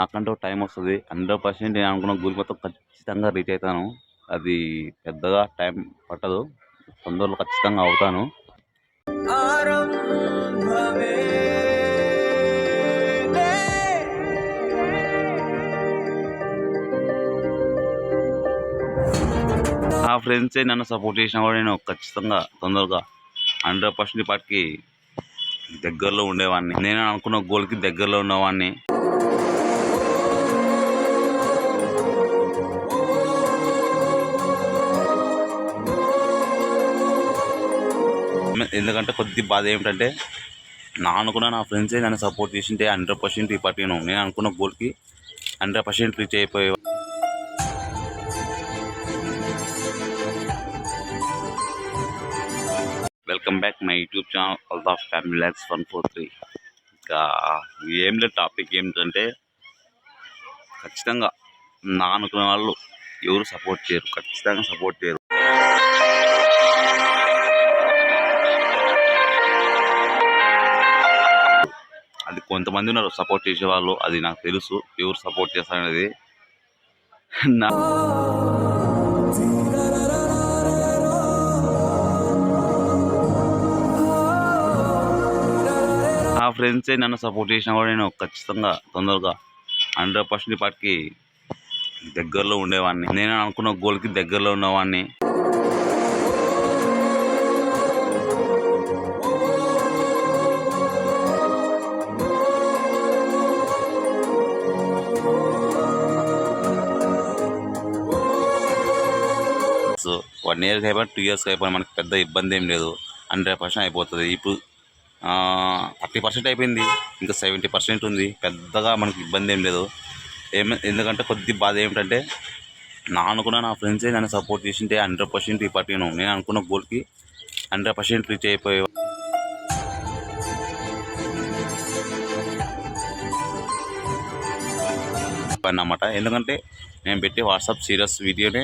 నాకంటూ టైం వస్తుంది. Hundred percent నేను అనుకున్న గోల్ మొత్తం ఖచ్చితంగా రీచ్ అవుతాను అది పెద్దగా టైం పట్టదు. తొందరలో ఖచ్చితంగా అవుతాను. నా ఫ్రెండ్సే నన్ను సపోర్ట్ చేసినా కూడా నేను ఖచ్చితంగా తొందరగా హండ్రెడ్ పర్సెంట్ ఇప్పటికి దగ్గరలో ఉండేవాడిని నేను అనుకున్న గోల్కి దగ్గరలో ఉన్నవాడిని ఎందుకంటే కొద్ది బాధ ఏమిటంటే నా అనుకున్న నా ఫ్రెండ్సే నన్ను సపోర్ట్ చేసింటే హండ్రెడ్ పర్సెంట్ ఈ నేను నేను అనుకున్న గోల్కి హండ్రెడ్ పర్సెంట్ రీచ్ అయిపోయే welcome back my YouTube channel of family lacks one four three ఇంకా ఏం లేదు టాపిక్ ఏమిటంటే ఖచ్చితంగా నా అనుకున్న వాళ్ళు ఎవరు సపోర్ట్ చేయరు. ఖచ్చితంగా సపోర్ట్ చేయరు. కొంతమంది ఉన్నారు సపోర్ట్ చేసేవాళ్ళు అది నాకు తెలుసు ఎవరు సపోర్ట్ చేస్తారనేది. నా నా ఫ్రెండ్సే నన్ను సపోర్ట్ చేసినా కూడా నేను ఖచ్చితంగా తొందరగా హండ్రెడ్ పర్సెంట్ ఇప్పటికి దగ్గరలో ఉండేవాడిని. నేను అనుకున్న గోల్కి దగ్గరలో ఉన్నవాడిని. సో వన్ ఇయర్కి అయిపోయిన టూ ఇయర్స్కి అయిపోయిన మనకి పెద్ద ఇబ్బంది ఏం లేదు. హండ్రెడ్ పర్సెంట్ అయిపోతుంది. ఇప్పుడు థర్టీ పర్సెంట్ అయిపోయింది. ఇంకా సెవెంటీ పర్సెంట్ ఉంది. పెద్దగా మనకి ఇబ్బంది ఏం లేదు. ఏమి ఎందుకంటే కొద్ది బాధ ఏమిటంటే నా అనుకున్న నా ఫ్రెండ్సే నన్ను సపోర్ట్ చేసింటే హండ్రెడ్ పర్సెంట్ ఇప్పటి నేను నేను అనుకున్న గోల్కి హండ్రెడ్ పర్సెంట్ రీచ్ అయిపోయే అన్నమాట. ఎందుకంటే నేను పెట్టే వాట్సాప్ సీరియస్ వీడియోనే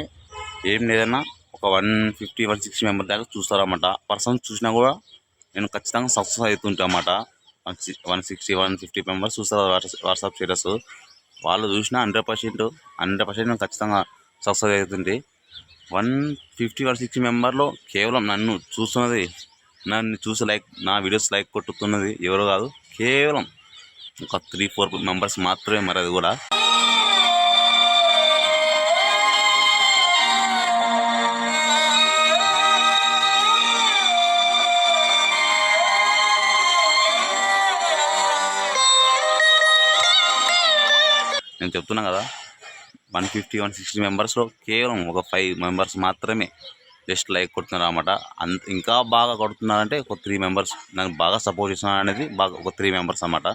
ఏం లేదన్నా ఒక one fifty one sixty member దాకా చూస్తారన్నమాట. పర్సన్స్ చూసినా కూడా నేను ఖచ్చితంగా సక్సెస్ అవుతుంటా అన్నమాట. One one sixty one fifty members చూస్తారు వాట్సాప్ స్టేటస్. వాళ్ళు చూసినా హండ్రెడ్ పర్సెంట్ హండ్రెడ్ పర్సెంట్ నేను ఖచ్చితంగా సక్సెస్ అవుతుంది వన్ ఫిఫ్టీ వన్ సిక్స్టీ మెంబర్లో కేవలం నన్ను చూస్తున్నది నన్ను చూసి లైక్ నా వీడియోస్ లైక్ కొట్టుతున్నది ఎవరు కాదు కేవలం ఒక త్రీ ఫోర్ మెంబర్స్ మాత్రమే మరి అది కూడా. నేను చెప్తున్నా కదా వన్ ఫిఫ్టీ వన్ సిక్స్టీ మెంబర్స్లో కేవలం ఒక ఫైవ్ మెంబర్స్ మాత్రమే జస్ట్ లైక్ కొడుతున్నారు అనమాట అంత ఇంకా బాగా కొడుతున్నారంటే ఒక త్రీ మెంబర్స్ నాకు బాగా సపోర్ట్ చేస్తున్నారు అనేది బాగా ఒక త్రీ మెంబర్స్ అనమాట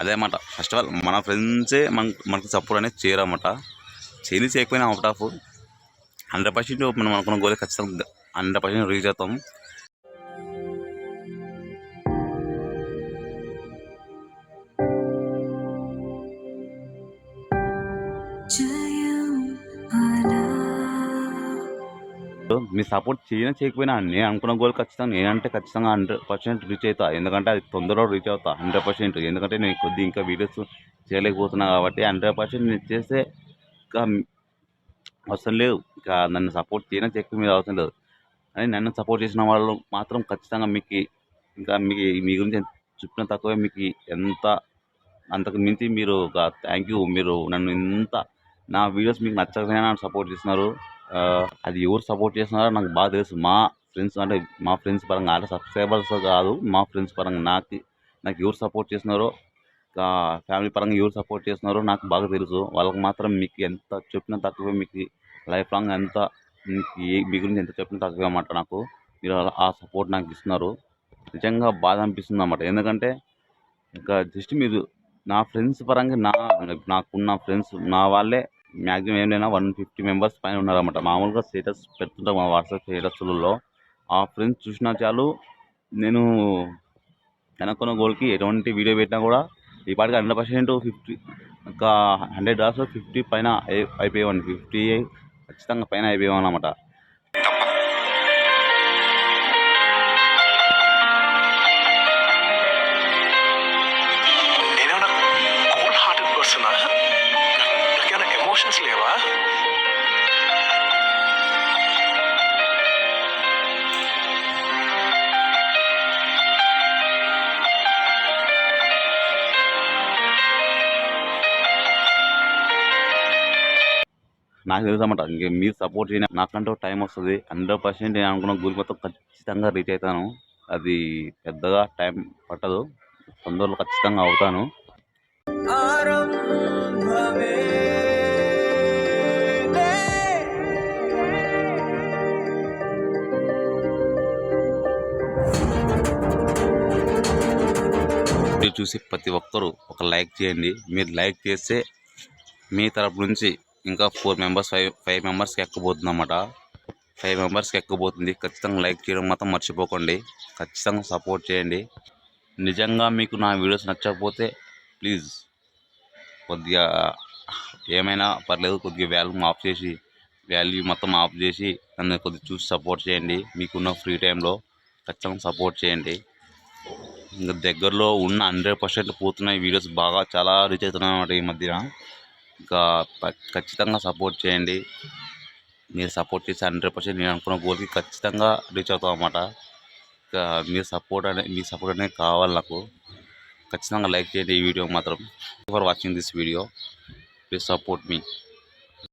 అదే అన్నమాట. ఫస్ట్ ఆఫ్ ఆల్ మన ఫ్రెండ్సే మన మనకి సపోర్ట్ అనేది చేయరన్నమాట చేయని చేయకపోయినా అవుట్ ఆఫ్ హండ్రెడ్ పర్సెంట్ మనం అనుకున్న గోల్ ఖచ్చితంగా హండ్రెడ్ పర్సెంట్ రీచ్ అవుతాం. మీ సపోర్ట్ చేయనా చేయకపోయినా నేను అనుకున్న గోల్ ఖచ్చితంగా నేనంటే ఖచ్చితంగా హండ్రెడ్ పర్సెంట్ రీచ్ అవుతా. ఎందుకంటే అది తొందరలో రీచ్ అవుతా హండ్రెడ్ పర్సెంట్ ఎందుకంటే నేను కొద్ది ఇంకా వీడియోస్ చేయలేకపోతున్నా కాబట్టి హండ్రెడ్ పర్సెంట్ నేను చేస్తే ఇంకా అవసరం లేదు. ఇంకా నన్ను సపోర్ట్ చేయనా చెక్ మీద అవసరం లేదు. అని నన్ను సపోర్ట్ చేసిన వాళ్ళు మాత్రం ఖచ్చితంగా మీకు ఇంకా మీకు మీ గురించి చెప్పిన తక్కువే. మీకు ఎంత అంతకు మించి మీరు థ్యాంక్ యూ మీరు నన్ను ఇంత నా వీడియోస్ మీకు నచ్చకనే నన్ను సపోర్ట్ చేస్తున్నారు. అది ఎవరు సపోర్ట్ చేస్తున్నారో నాకు బాగా తెలుసు. మా ఫ్రెండ్స్ అంటే మా ఫ్రెండ్స్ పరంగా అంటే సబ్స్క్రైబర్స్ కాదు మా ఫ్రెండ్స్ పరంగా నాకు నాకు ఎవరు సపోర్ట్ చేస్తున్నారో ఫ్యామిలీ పరంగా ఎవరు సపోర్ట్ చేస్తున్నారో నాకు బాగా తెలుసు. వాళ్ళకి మాత్రం మీకు ఎంత చెప్పినా తక్కువే మీకు లైఫ్ లాంగ్ ఎంత మీకు ఏ- మీ గురించి ఎంత చెప్పినా తక్కువే అన్నమాట నాకు. మీరు ఆ సపోర్ట్ నాకు ఇస్తున్నారు. నిజంగా బాధ అనిపిస్తుంది అన్నమాట. ఎందుకంటే ఇంకా జస్ట్ మీరు నా ఫ్రెండ్స్ పరంగా నా నాకున్న ఫ్రెండ్స్ నా వాళ్ళే మ్యాక్సిమం ఏం లేనా వన్ ఫిఫ్టీ మెంబర్స్ పైన ఉన్నారన్నమాట. మామూలుగా స్టేటస్ పెడుతుంటాం మా వాట్సాప్ స్టేటస్లలో ఆ ఫ్రెండ్స్ చూసినా చాలు నేను అనుకున్న గోల్కి ఎటువంటి వీడియో పెట్టినా కూడా ఈ పాటికి హండ్రెడ్ పర్సెంట్ ఫిఫ్టీ ఇంకా హండ్రెడ్ డాల్స్ ఫిఫ్టీ పైన అయిపోయేవాడిని. ఫిఫ్టీ ఖచ్చితంగా పైన అయిపోయేవాడిని అనమాట నాకు తెలుసన్నమాట ఇంక మీరు సపోర్ట్ చేయని నాకంటూ టైం వస్తుంది. హండ్రెడ్ పర్సెంట్ నేను అనుకున్న గోల్ మొత్తం ఖచ్చితంగా రీచ్ అవుతాను. అది పెద్దగా టైం పట్టదు. తొందరలో ఖచ్చితంగా అవుతాను. చూసి ప్రతి ఒక్కరూ ఒక లైక్ చేయండి. మీరు లైక్ చేస్తే మీ తరపు నుంచి ఇంకా ఫోర్ మెంబర్స్ ఫైవ్ ఫైవ్ మెంబర్స్కి ఎక్కబోతుంది అన్నమాట ఫైవ్ మెంబర్స్కి ఎక్కబోతుంది. ఖచ్చితంగా లైక్ చేయడం మాత్రం మర్చిపోకండి. ఖచ్చితంగా సపోర్ట్ చేయండి. నిజంగా మీకు నా వీడియోస్ నచ్చకపోతే ప్లీజ్ కొద్దిగా ఏమైనా పర్లేదు కొద్దిగా వాల్యూమ్ ఆఫ్ చేసి వాల్యూ మొత్తం ఆఫ్ చేసి నన్ను కొద్దిగా చూసి సపోర్ట్ చేయండి. మీకున్న ఫ్రీ టైంలో ఖచ్చితంగా సపోర్ట్ చేయండి. ఇంకా దగ్గరలో ఉన్న హండ్రెడ్ పర్సెంట్ పోతున్న వీడియోస్ బాగా చాలా రీచ్ అవుతున్నాయి అన్నమాట ఈ మధ్యన. ఇంకా ఖచ్చితంగా సపోర్ట్ చేయండి. మీరు సపోర్ట్ చేసి హండ్రెడ్ పర్సెంట్ నేను అనుకున్న గోల్కి ఖచ్చితంగా రీచ్ అవుతాం అన్నమాట. ఇంకా మీరు సపోర్ట్ అనే మీ సపోర్ట్ అనేది కావాలి నాకు. ఖచ్చితంగా లైక్ చేయండి ఈ వీడియో మాత్రం. For watching this video please support me